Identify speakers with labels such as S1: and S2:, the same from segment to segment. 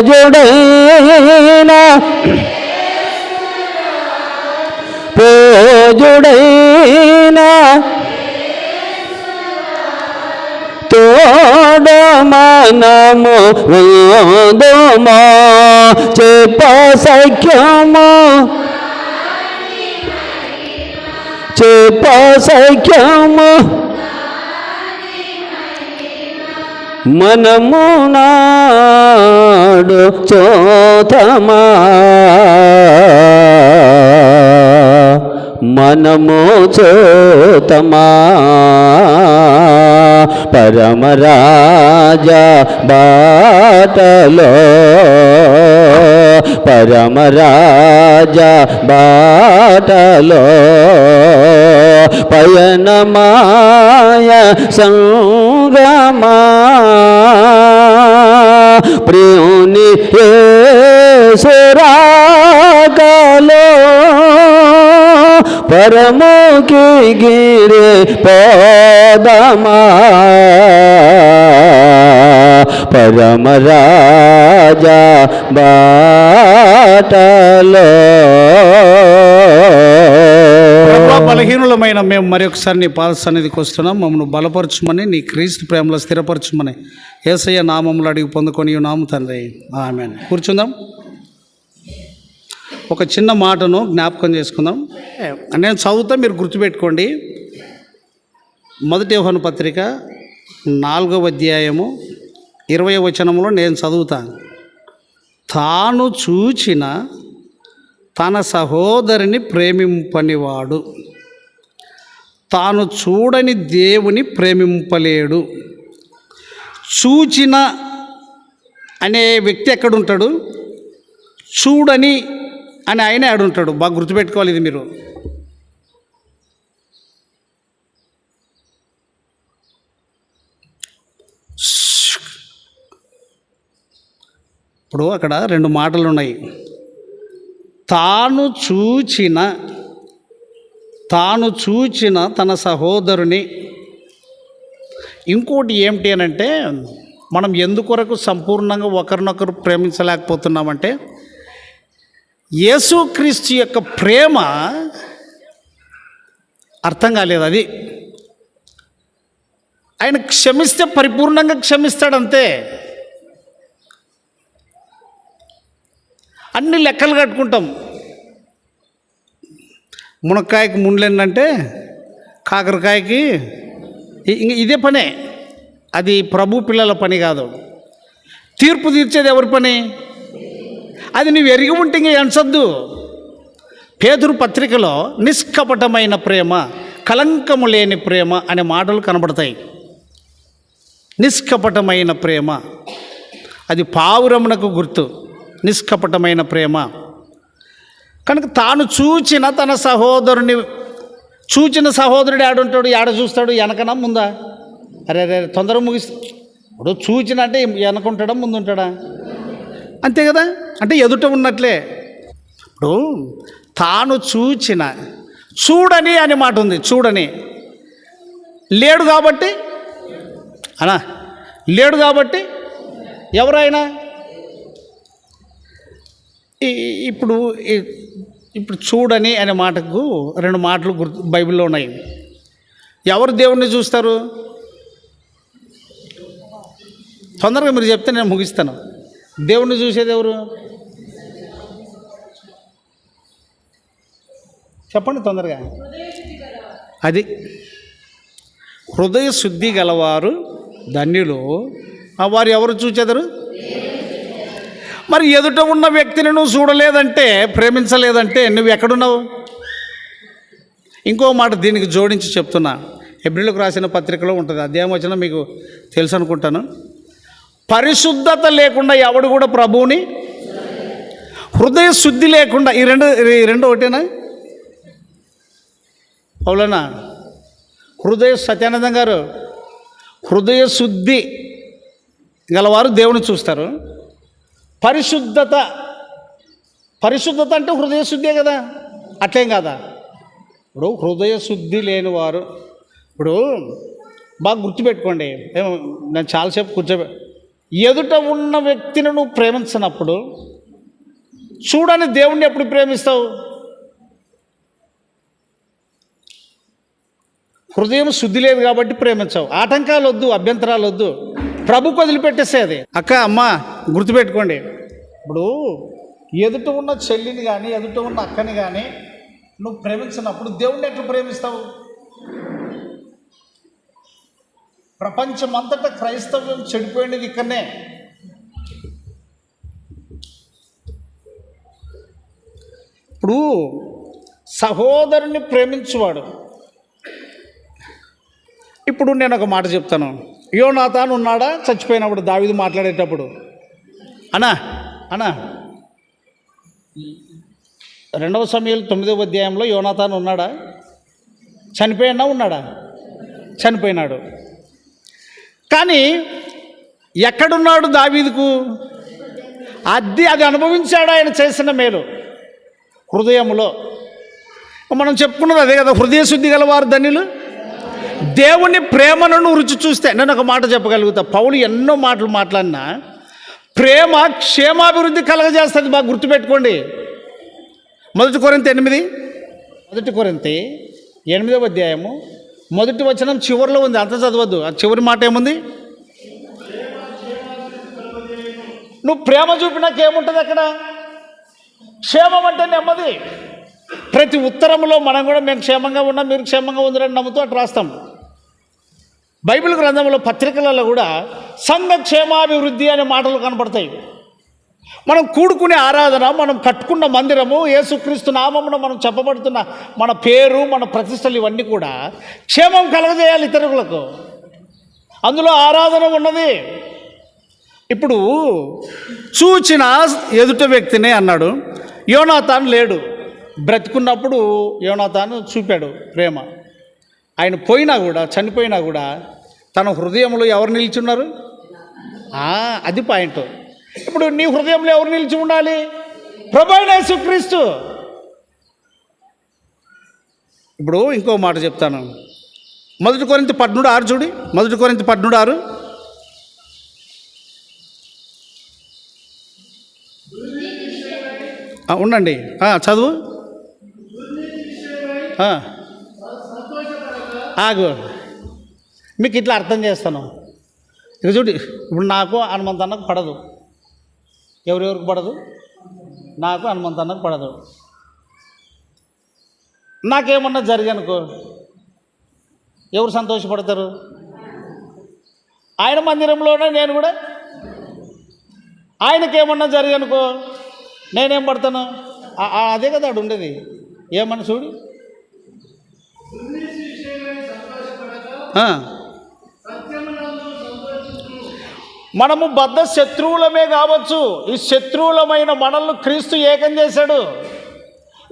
S1: పోజుడైన పోజుడైన. తోడ మనము వేదమా. చెప్ప సఖ్యము. చెప్ప సఖ్యము. మనము నాడు చోతమా మనము చోతమా పరమరాజా బాటలో. పరమరాజా బాటలో. పయనమాయ సంగమా. ప్రియుని సురాగలో పరముకి గిరి పోదమా పరమరాజా బాటలో
S2: ప్రభా బలహీనులమైన మేము మరొకసారి నీ పాద సన్నిధికి వస్తున్నాం. మమ్మల్ని బలపరచుమని నీ క్రీస్తు ప్రేమలో స్థిరపరచుమని ఏసయ్య నామములు అడిగి పొందుకొని నామ తండ్రి. ఆమె కూర్చుందాం. ఒక చిన్న మాటను జ్ఞాపకం చేసుకుందాం. నేను చదువుతా మీరు గుర్తుపెట్టుకోండి. మొదటి యోహాను పత్రిక నాలుగవ అధ్యాయము ఇరవై వచనంలో నేను చదువుతాను తాను చూచిన తన సహోదరిని ప్రేమింపనివాడు. తాను చూడని దేవుని ప్రేమింపలేడు. చూచిన అనే వ్యక్తి ఎక్కడుంటాడు? చూడని అని ఆయన ఆడుంటాడు. బాగా గుర్తుపెట్టుకోవాలి ఇది మీరు. ఇప్పుడు అక్కడ రెండు మాటలు ఉన్నాయి తాను చూచిన తాను చూచిన తన సహోదరుని. ఇంకోటి ఏమిటి అని అంటే మనం ఎందుకొరకు సంపూర్ణంగా ఒకరినొకరు ప్రేమించలేకపోతున్నామంటే యేసుక్రీస్తు యొక్క ప్రేమ అర్థం కాలేదు అది. ఆయన క్షమిస్తే పరిపూర్ణంగా క్షమిస్తాడంతే. అన్ని లెక్కలు కట్టుకుంటాం. మునక్కాయకి ముండ్లేందంటే కాకరకాయకి ఇంక ఇదే పనే. అది ప్రభు పిల్లల పని కాదు. తీర్పు తీర్చేది ఎవరి పని? అది నువ్వు ఎరిగి ఉంటే ఇంక ఎంచద్దు పేదరు పత్రికలో నిష్కపటమైన ప్రేమ కలంకము లేని ప్రేమ అనే మాటలు కనబడతాయి. నిష్కపటమైన ప్రేమ. అది పావురమునకు గుర్తు. నిష్కపటమైన ప్రేమ. కనుక తాను చూచిన తన సహోదరుని చూచిన సహోదరుడు ఆడుంటాడు ఆడ చూస్తాడు? వెనకనా ముందా? అరే అరే తొందరగా ముగిస్తా ఇప్పుడు చూచిన అంటే వెనకుంటాడా ముందుంటాడా అంతే కదా? అంటే ఎదుట ఉన్నట్లే. ఇప్పుడు తాను చూచిన చూడని అని మాట ఉంది. చూడని. లేడు కాబట్టి అనా లేడు కాబట్టి ఎవరైనా ఇప్పుడు ఈ- ఇప్పుడు చూడని అనే మాటకు రెండు మాటలు గుర్తు బైబిల్లో ఉన్నాయి. ఎవరు దేవుణ్ణి చూస్తారు? తొందరగా మీరు చెప్తే నేను ముగిస్తాను. దేవుణ్ణి చూసేది ఎవరు? చెప్పండి తొందరగా. అది హృదయ శుద్ధి గలవారు ధన్యులు. ఆ వారు ఎవరు చూచెదరు? మరి ఎదుట ఉన్న వ్యక్తిని నువ్వు చూడలేదంటే ప్రేమించలేదంటే నువ్వు ఎక్కడున్నావు? ఇంకో మాట దీనికి జోడించి చెప్తున్నా. ఎబ్రిల్కు రాసిన పత్రికలో ఉంటుంది. అధ్యాయం వచ్చిన మీకు తెలుసు అనుకుంటాను. పరిశుద్ధత లేకుండా ఎవడు కూడా ప్రభువుని హృదయ శుద్ధి లేకుండా ఈ రెండు ఈ రెండు ఒకటేనా? అవులనా హృదయ సత్యానందం గారు హృదయ శుద్ధి గలవారు దేవుని చూస్తారు. పరిశుద్ధత పరిశుద్ధత అంటే హృదయ శుద్ధే కదా. అట్లేం కదా? ఇప్పుడు హృదయ శుద్ధి లేని వారు ఇప్పుడు బాగా గుర్తుపెట్టుకోండి. ఏమో నేను చాలాసేపు కూర్చోబె ఎదుట ఉన్న వ్యక్తిని నువ్వు ప్రేమించినప్పుడు చూడని దేవుణ్ణి ఎప్పుడు ప్రేమిస్తావు? హృదయం శుద్ధి లేదు కాబట్టి ప్రేమించావు. ఆటంకాలు వద్దు అభ్యంతరాలు వద్దు ప్రభుకు వదిలిపెట్టేసే అది అక్క అమ్మ గుర్తుపెట్టుకోండి. ఇప్పుడు ఎదుట ఉన్న చెల్లిని కానీ ఎదుట ఉన్న అక్కని కానీ నువ్వు ప్రేమించినప్పుడు దేవుణ్ణి ఎట్లా ప్రేమిస్తావు? ప్రపంచమంతటా క్రైస్తవ్యం చెడిపోయినది ఇక్కడనే. ఇప్పుడు సహోదరుని ప్రేమించువాడు. ఇప్పుడు నేను ఒక మాట చెప్తాను. యోనాథాన్ ఉన్నాడా? చచ్చిపోయినప్పుడు దావిది మాట్లాడేటప్పుడు. అనా అనా రెండవ సమయంలో తొమ్మిదవ అధ్యాయంలో యోనాథాన్ ఉన్నాడా? చనిపోయినా ఉన్నాడా? చనిపోయినాడు. కానీ ఎక్కడున్నాడు దావీదుకు? అది అది అనుభవించాడు ఆయన చేసిన మేలు. హృదయములో. మనం చెప్పుకున్నది అదే కదా హృదయ శుద్ధి గలవారు ధన్యులు. దేవుని ప్రేమను రుచి చూస్తే నేను ఒక మాట చెప్పగలుగుతా. పౌలు ఎన్నో మాటలు మాట్లాడినా ప్రేమ క్షేమాభివృద్ధి కలగజేస్తుంది బాగా గుర్తుపెట్టుకోండి. మొదటి కొరింత ఎనిమిది మొదటి కొరింత ఎనిమిదవ అధ్యాయము. మొదటి వచనం చివరిలో ఉంది అంత చదవద్దు. ఆ చివరి మాట ఏముంది? నువ్వు ప్రేమ చూపినాకేముంటుంది అక్కడ? క్షేమం అంటే నెమ్మది. ప్రతి ఉత్తరంలో మనం కూడా మేము క్షేమంగా ఉన్నాం మీరు క్షేమంగా ఉందని నమ్ముతూ అటు రాస్తాం. బైబిల్ గ్రంథంలో పత్రికలలో కూడా సంఘ క్షేమాభివృద్ధి అనే మాటలు కనపడతాయి. మనం కూడుకునే ఆరాధన మనం కట్టుకున్న మందిరము యేసుక్రీస్తు నామమున మనం చెప్పబడుతున్న మన పేరు మన ప్రతిష్టలు ఇవన్నీ కూడా క్షేమం కలగజేయాలి ఇతరులకు. అందులో ఆరాధన ఉన్నది. ఇప్పుడు చూచిన ఎదుట వ్యక్తినే అన్నాడు యోనాథాన్ లేడు. బ్రతుకున్నప్పుడు యోనాథాన్ చూపాడు ప్రేమ. ఆయన పోయినా కూడా చనిపోయినా కూడా తన హృదయంలో ఎవరు నిలిచున్నారు? అది పాయింట్ ఇప్పుడు నీ హృదయంలో ఎవరు నిలిచి ఉండాలి? ప్రభైన సుక్రీస్తు ఇప్పుడు ఇంకో మాట చెప్తాను. మొదటి కొరింత పద్నుడు ఆరు చూడి. మొదటి కొరింత పద్నుడు ఆరు. ఉండండి. చదువు. ఆగు. మీకు ఇట్లా అర్థం చేస్తాను. ఇక చూడు ఇప్పుడు నాకు హనుమంత్ అన్నకు పడదు. ఎవరెవరికి పడదు? నాకు హనుమంత్ అన్నకు పడదు. నాకేమన్నా జరిగనుకో. ఎవరు సంతోషపడతారు? ఆయన మందిరంలోనే నేను కూడా. ఆయనకేమన్నా జరిగనుకో. నేనేం పడతాను? అదే కదా ఆడు ఉండేది. ఏమన్నా చూడు. మనము బద్ధ శత్రువులమే కావచ్చు ఈ శత్రువులమైన మనల్ని క్రీస్తు ఏకం చేశాడు.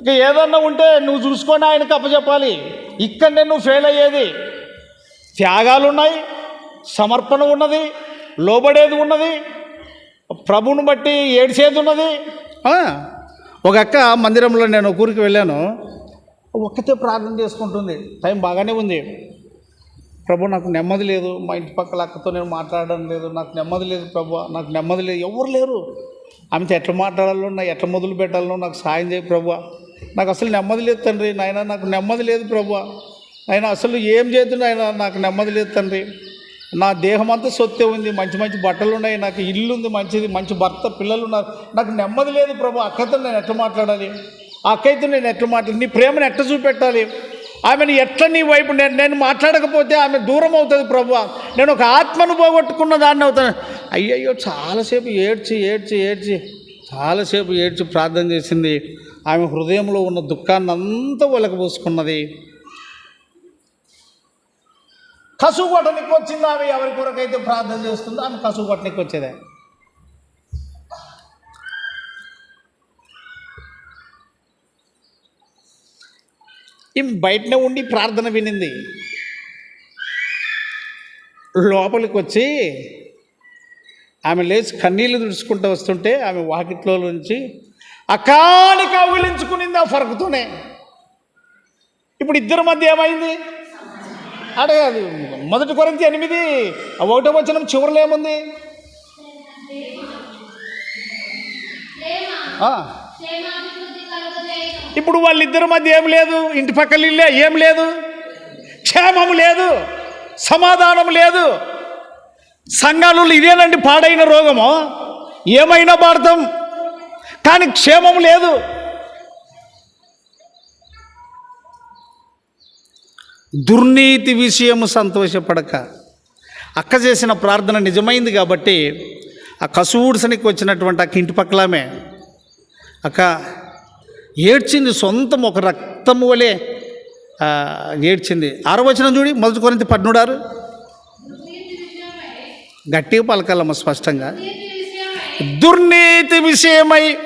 S2: ఇక ఏదన్నా ఉంటే నువ్వు చూసుకొని ఆయనకు అప్పచెప్పాలి. ఇక్కడనే నువ్వు ఫెయిల్ అయ్యేది. త్యాగాలు ఉన్నాయి సమర్పణ ఉన్నది లోబడేది ఉన్నది ప్రభువుని బట్టి ఏడ్చేది ఉన్నది. ఒక అక్క మందిరంలో నేను ఊరికి వెళ్ళాను. ఒక్కతే ప్రార్థన చేసుకుంటుంది. టైం బాగానే ఉంది. ప్రభు నాకు నెమ్మది లేదు. మా ఇంటి పక్కల అక్కతో నేను మాట్లాడడం లేదు. నాకు నెమ్మది లేదు ప్రభు. నాకు నెమ్మది లేదు. ఎవరు లేరు. ఆమెతో ఎట్లా మాట్లాడాలో నా ఎట్లా మొదలు పెట్టాలో నాకు సాయం చేయి ప్రభు. నాకు అసలు నెమ్మది లేదు తండ్రి. నాయన నాకు నెమ్మది లేదు ప్రభు. ఆయన అసలు ఏం చేద్దు ఆయన నాకు నెమ్మది లేదు తండ్రి. నా దేహం అంతా సొత్తే ఉంది. మంచి మంచి బట్టలు ఉన్నాయి. నాకు ఇల్లు ఉంది. మంచిది. మంచి భర్త పిల్లలు ఉన్నారు. నాకు నెమ్మది లేదు ప్రభు. అక్కతో నేను ఎట్లా మాట్లాడాలి? ఆ నేను ఎట్లా మాట్లాడాలి? నీ ప్రేమను ఎట్లా చూపెట్టాలి? ఆమెను ఎట్లా నీ వైపు నేను నేను మాట్లాడకపోతే ఆమె దూరం అవుతుంది ప్రభు. నేను ఒక ఆత్మను పోగొట్టుకున్న దాన్ని అవుతాను. అయ్యయ్యో చాలాసేపు ఏడ్చి ఏడ్చి ఏడ్చి చాలాసేపు ఏడ్చి ప్రార్థన చేసింది. ఆమె హృదయంలో ఉన్న దుఃఖాన్ని అంతా ఒలకబోసుకున్నది కసువు కొట్టనికి వచ్చింది ఆమె. ఎవరి కొరకైతే ప్రార్థన చేస్తుందో ఆమె కసువు కొట్టనికి వచ్చేదే ఈమె బయటనే ఉండి ప్రార్థన వినింది. లోపలికి వచ్చి ఆమె లేచి కన్నీళ్ళు తుడుచుకుంటూ వస్తుంటే ఆమె వాకిట్లో నుంచి అకాలి కౌగిలించుకునింది ఆ ఫరకుతోనే? ఇప్పుడు ఇద్దరి మధ్య ఏమైంది? అడే అది మొదటి కొరింత ఎనిమిది ఒకటో వచనం చివరిలో ఏముంది? ఆ. ఇప్పుడు వాళ్ళిద్దరి మధ్య ఏం లేదు? ఇంటి పక్కల ఇల్లే ఏం లేదు? క్షేమం లేదు సమాధానం లేదు. సంఘాలు ఇదేనండి పాడైన రోగము? ఏమైనా పాడతాం? కానీ క్షేమం లేదు. దుర్నీతి విషయము సంతోషపడక. అక్క చేసిన ప్రార్థన నిజమైంది కాబట్టి ఆ కసూడ్సనికి వచ్చినటువంటి అక్క ఇంటి పక్కలమే. అక్క ఏడ్చింది సొంతం ఒక రక్తము వలె ఏడ్చింది. ఆరో వచనం చూడి మొదటి కొరింత పద్నుడారు గట్టిగా పలకాలమ్మ స్పష్టంగా. దుర్నీతి విషయమై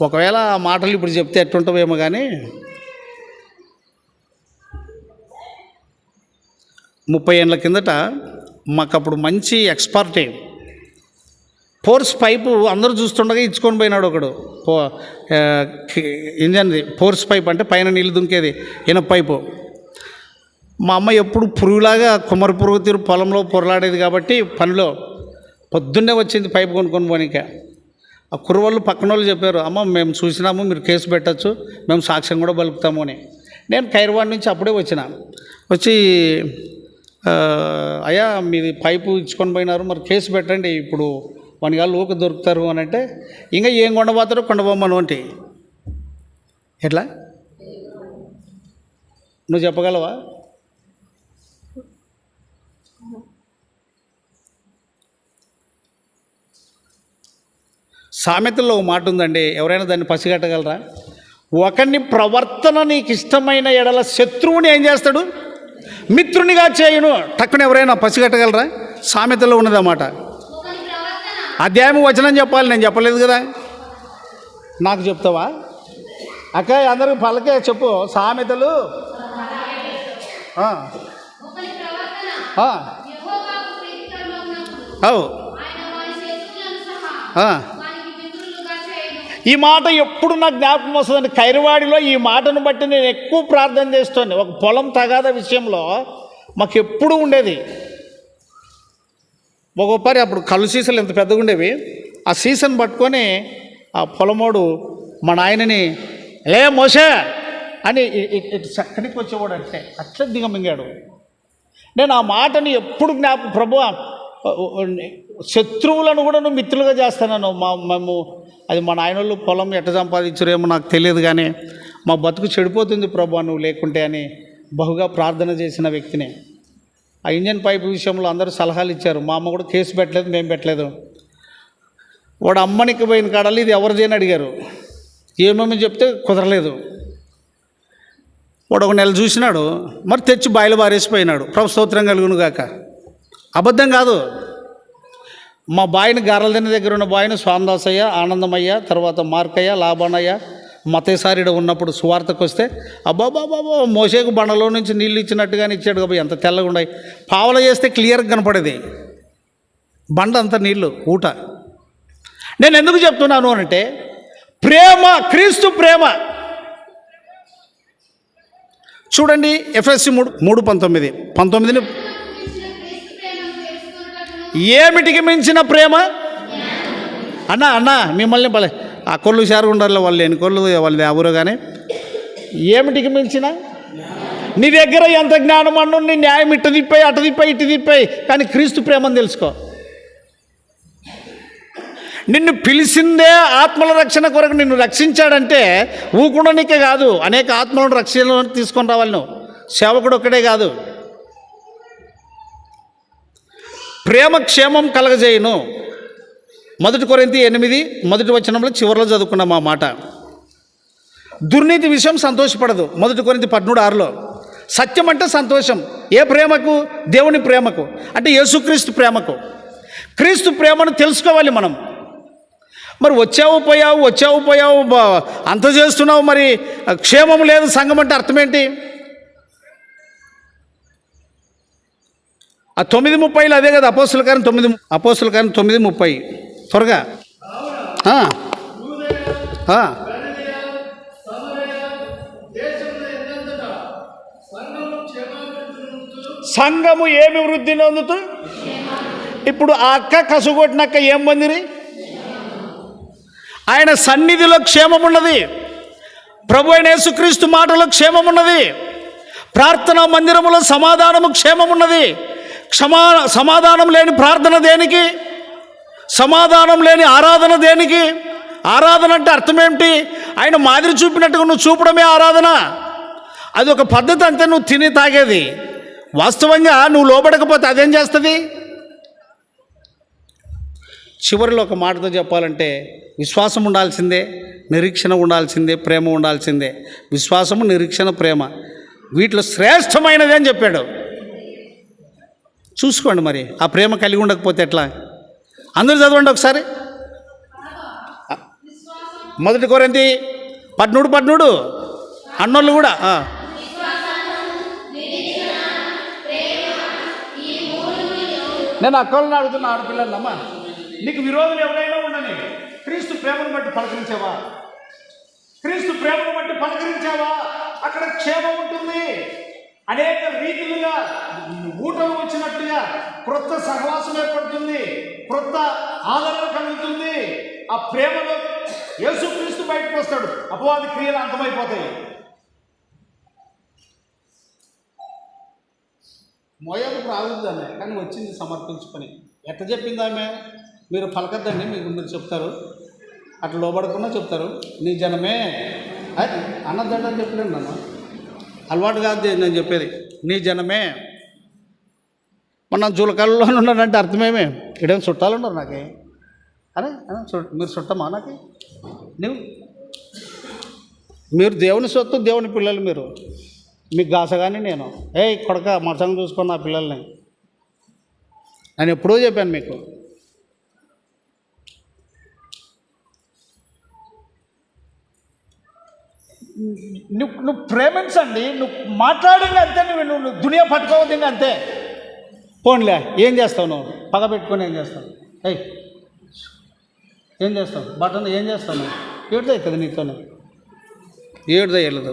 S2: ఒకవేళ ఆ మాటలు ఇప్పుడు చెప్తే ఎట్టుంటావేమో కానీ ముప్పై ఏళ్ళ కిందట మాకు అప్పుడు మంచి ఎక్స్పర్టే. ఫోర్స్ పైపు అందరూ చూస్తుండగా ఇచ్చుకొని పోయినాడు ఒకడు. పో ఇంజన్ది ఫోర్స్ పైప్ అంటే పైన నీళ్ళు దుంకేది ఇన పైపు. మా అమ్మ ఎప్పుడు పురుగులాగా కుమ్మరి పురుగు తీరు పొలంలో పొరలాడేది కాబట్టి పనిలో పొద్దున్నే వచ్చింది పైపు కొనుక్కొని పోనీక. ఆ కుర్రవాళ్ళు పక్కన వాళ్ళు చెప్పారు అమ్మ మేము చూసినాము మీరు కేసు పెట్టచ్చు మేము సాక్ష్యం కూడా బలుపుతాము అని. నేను ఖైర్వాడ్ నుంచి అప్పుడే వచ్చిన. వచ్చి అయ్యా మీది పైపు ఇచ్చుకొని పోయినారు మరి కేసు పెట్టండి ఇప్పుడు. వన్ గాళ్ళు ఊక దొరుకుతారు అని అంటే ఇంకా ఏం కొండపోతారో కొండబొమ్మను అంటే. ఎట్లా? నువ్వు చెప్పగలవా? సామెతల్లో ఒక మాట ఉందండి ఎవరైనా దాన్ని పసిగట్టగలరా? ఒకరిని ప్రవర్తన నీకు ఇష్టమైన ఎడల శత్రువుని ఏం చేస్తాడు? మిత్రునిగా చేయును. టక్కున ఎవరైనా పసిగట్టగలరా? సామెతలో ఉన్నదన్నమాట. అధ్యాయం వచనం చెప్పాలి నేను చెప్పలేదు కదా? నాకు చెప్తావా? అక్క అందరికి పలకే చెప్పు. సామెతలు. ఆ. అవు ఈ మాట ఎప్పుడు నాకు జ్ఞాపకం వస్తుందండి ఖైరవాడిలో ఈ మాటను బట్టి నేను ఎక్కువ ప్రార్థన చేస్తాను ఒక పొలం తగాద విషయంలో మాకు ఎప్పుడు ఉండేది. ఒక్కొక్కరి అప్పుడు కళ్ళు సీసలు ఎంత పెద్దగా ఉండేవి ఆ సీసన్ పట్టుకొని ఆ పొలమోడు మా నాయనని లే మోసే! అని ఇటు చక్కడికి వచ్చేవాడు అంటే అట్లా దిగమింగాడు. నేను ఆ మాటని ఎప్పుడు జ్ఞాపకం ప్రభు శత్రువులను కూడా నువ్వు మిత్రులుగా చేస్తాను మా మేము అది మా నాయనోళ్ళు పొలం ఎట్ట సంపాదించరేమో నాకు తెలియదు కానీ మా బతుకు చెడిపోతుంది ప్రభు నువ్వు లేకుంటే అని బహుగా ప్రార్థన చేసిన వ్యక్తిని. ఆ ఇంజన్ పైప్ విషయంలో అందరూ సలహాలు ఇచ్చారు. మా అమ్మ కూడా కేసు పెట్టలేదు మేము పెట్టలేదు. వాడు అమ్మనికి పోయిన కాడాలి ఇది ఎవరిది అని అడిగారు. ఏమేమి చెప్తే కుదరలేదు. వాడు ఒక నెల చూసినాడు మరి తెచ్చి బాయిలు బారేసిపోయినాడు ప్రభు స్తోత్రం కలుగును గాక. అబద్ధం కాదు. మా బాయిని గారల దగ్గర ఉన్న బాయిని స్వామిదాసయ్య ఆనందమయ్య తర్వాత మార్కయ్య లాభానయ్య మతసారిడ ఉన్నప్పుడు సువార్తకు వస్తే అబ్బాబాబాబా మోసేకు బండలో నుంచి నీళ్ళు ఇచ్చినట్టుగానే ఇచ్చాడు కాబట్టి ఎంత తెల్లగా ఉన్నాయి. పావల చేస్తే క్లియర్గా కనపడేది. బండ అంత నీళ్ళు ఊట. నేను ఎందుకు చెప్తున్నాను అంటే ప్రేమ క్రీస్తు ప్రేమ. చూడండి ఎఫ్ఎస్సి మూడు మూడు పంతొమ్మిది. పంతొమ్మిదిని ఏమిటికి మించిన ప్రేమ? అన్న అన్న మిమ్మల్ని భలే ఆ కొళ్ళు షారు ఉండాలి వాళ్ళు ఎన్ని కొళ్ళు వాళ్ళది ఎవరు కానీ ఏమిటికి మించిన? నీ దగ్గర ఎంత జ్ఞానం అన్ను నీ న్యాయం ఇటు తిప్పాయి అటు తిప్పాయి ఇటు తిప్పాయి కానీ క్రీస్తు ప్రేమను తెలుసుకో. నిన్ను పిలిచిందే ఆత్మల రక్షణ కొరకు నిన్ను రక్షించాడంటే ఊకుండానికే కాదు అనేక ఆత్మలను రక్షణ తీసుకొని రావాలి నువ్వు. సేవకుడు ఒక్కడే కాదు. ప్రేమ క్షేమం కలగజేయును. మొదటి కొరింతి ఎనిమిది మొదటి వచనంలో చివరిలో చదువుకున్నాం మా మాట. దుర్నీతి విషయం సంతోషపడదు. మొదటి కొరింతి పద్మూడు ఆరులో సత్యం అంటే సంతోషం. ఏ ప్రేమకు? దేవుని ప్రేమకు. అంటే యేసుక్రీస్తు ప్రేమకు. క్రీస్తు ప్రేమను తెలుసుకోవాలి మనం. మరి వచ్చావు పోయావు వచ్చావు పోయావు అంత చేస్తున్నావు మరి క్షేమం లేదు సంఘం అంటే అర్థం ఏంటి? ఆ తొమ్మిది ముప్పైలో అదే కదా అపోస్తుల కారం తొమ్మిది అపోస్తుల కారం తొమ్మిది ముప్పై. త్వరగా. సంఘము ఏమి వృద్ధి నొందుతూ? ఇప్పుడు ఆ అక్క కసుగొట్టినక్క ఏం పొందిరి? ఆయన సన్నిధిలో క్షేమం ఉన్నది ప్రభు అయిన యేసుక్రీస్తు మాటలో క్షేమం ఉన్నది ప్రార్థనా మందిరములో సమాధానము క్షేమం ఉన్నది క్షమా సమాధానం లేని ప్రార్థన దేనికి? సమాధానం లేని ఆరాధన దేనికి? ఆరాధన అంటే అర్థం ఏమిటి? ఆయన మాదిరి చూపినట్టుగా నువ్వు చూపడమే ఆరాధన. అది ఒక పద్ధతి అంతే నువ్వు తిని తాగేది. వాస్తవంగా నువ్వు లోబడకపోతే అదేం చేస్తుంది? చివరిలో ఒక మాటతో చెప్పాలంటే విశ్వాసం ఉండాల్సిందే నిరీక్షణ ఉండాల్సిందే ప్రేమ ఉండాల్సిందే. విశ్వాసము నిరీక్షణ ప్రేమ. వీటిలో శ్రేష్టమైనది అని చెప్పాడు. చూసుకోండి మరి ఆ ప్రేమ కలిగి ఉండకపోతే ఎట్లా? అందరూ చదవండి ఒకసారి. మొదటి కోరేంటి పద్నూడు పద్నూడు అన్నోళ్ళు కూడా నేను అక్కలను అడుగుతున్న ఆడపిల్లలమ్మా నీకు విరోధులు ఎవరైనా ఉండని క్రీస్తు ప్రేమను బట్టి పలకరించావా? క్రీస్తు ప్రేమను బట్టి పలకరించావా? అక్కడ క్షేమం ఉంటుంది. అనేక రీతులుగా ఊటలు వచ్చినట్టుగా క్రొత్త సహవాసం ఏర్పడుతుంది క్రొత్త ఆదరణ కలుగుతుంది. ఆ ప్రేమలో యేసుక్రీస్తు బయటకు వస్తాడు. అపవాది క్రియలు అంతమైపోతాయి. మోయకు రావద్దామె కానీ వచ్చింది సమర్పించుకొని ఎట్ట చెప్పింది ఆమె? మీరు పలకద్దండి మీకు మీరు చెప్తారు. అట్లా లోబడకుండా చెప్తారు. నీ జనమే. అది అన్నదండని చెప్పలేను నన్ను. అలవాటు కాదు నేను చెప్పేది. నీ జనమే. మనం జూలకాలలో ఉన్నాడంటే అర్థమేమే. ఇడేం చుట్టాలు ఉన్నారు నాకే. అరే మీరు చుట్టమా నాకు? నువ్వు మీరు దేవుని సొత్తు దేవుని పిల్లలు మీరు. మీకు గాసగానే నేను. ఏ కొడక మరసంగా చూసుకొని నా పిల్లల్ని. నేను ఎప్పుడో చెప్పాను మీకు. నువ్వు నువ్వు ప్రేమించండి నువ్వు మాట్లాడింది అంతే నువ్వు నువ్వు నువ్వు దునియా పట్టుకోవద్దు అంతే. పోన్లే ఏం చేస్తావు నువ్వు? పగ పెట్టుకొని ఏం చేస్తావు? అయ్యి ఏం చేస్తావు? బటన్ ఏం చేస్తావు నువ్వు? ఏడుదవుతుంది నీతోనే? ఏడుదో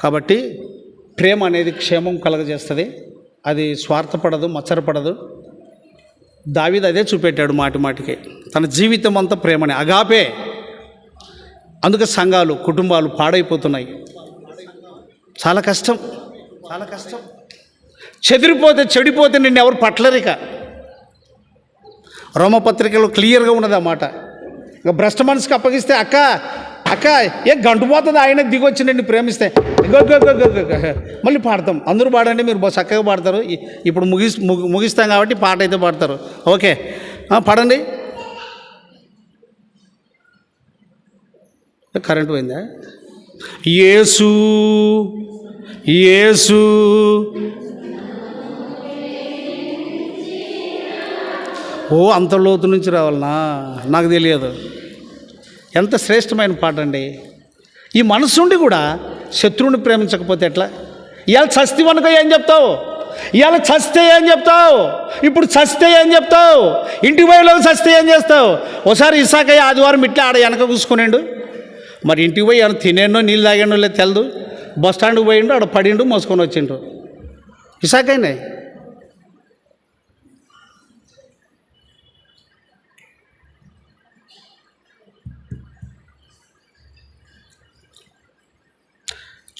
S2: కాబట్టి ప్రేమ అనేది క్షేమం కలగజేస్తుంది. అది స్వార్థపడదు మచ్చరపడదు. దావిది అదే చూపెట్టాడు మాటి మాటికి. తన జీవితం అంతా ప్రేమని. అగాపే. అందుకే సంఘాలు కుటుంబాలు పాడైపోతున్నాయి. చాలా కష్టం. చాలా కష్టం. చెదిరిపోతే చెడిపోతే నిన్ను ఎవరు పట్లరిక రోమపత్రికలో క్లియర్గా ఉన్నది ఆ మాట. ఇంకా భ్రష్ట మనసుకి అప్పగిస్తే అక్క అక్క ఏ గంటుపోతుంది ఆయన దిగొచ్చి నిన్ను ప్రేమిస్తే. మళ్ళీ పాడతాం. అందరూ పాడండి మీరు చక్కగా పాడతారు. ఇప్పుడు ముగి- ముగిస్తాం కాబట్టి పాట అయితే పాడతారు. ఓకే. పాడండి. కరెంట్ పోయిందా? యేసు యేసు. ఓ అంత లోతు నుంచి రావాలనా? నాకు తెలియదు. ఎంత శ్రేష్టమైన పాట అండి ఈ మనసుండి కూడా శత్రువుని ప్రేమించకపోతే ఎట్లా? ఇవాళ చస్తే వనుక ఏం చెప్తావు? ఇవాళ చస్తే ఏం చెప్తావు? ఇప్పుడు చస్తే ఏం చెప్తావు? ఇంటి పోయేలోకి చస్తే ఏం చేస్తావు? ఒకసారి ఇసాకయ్య ఆదివారం ఇట్లా ఆడ వెనక కూసుకునేండు. మరి ఇంటికి పోయి ఏమైనా తినేండో నీళ్ళు తాగేండో లేదు తెలదు. బస్ స్టాండ్కి పోయిండు ఆడ పడిండు మోసుకొని వచ్చిండు. ఇసాకైనాయి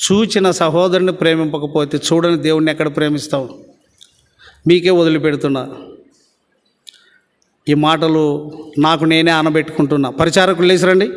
S2: చూచిన సహోదరుని ప్రేమింపకపోతే చూడని దేవుణ్ణి ఎక్కడ ప్రేమిస్తావు మీకే వదిలిపెడుతున్నా. ఈ మాటలు నాకు నేనే ఆనబెట్టుకుంటున్నా. పరిచారకులు లేచిరండి.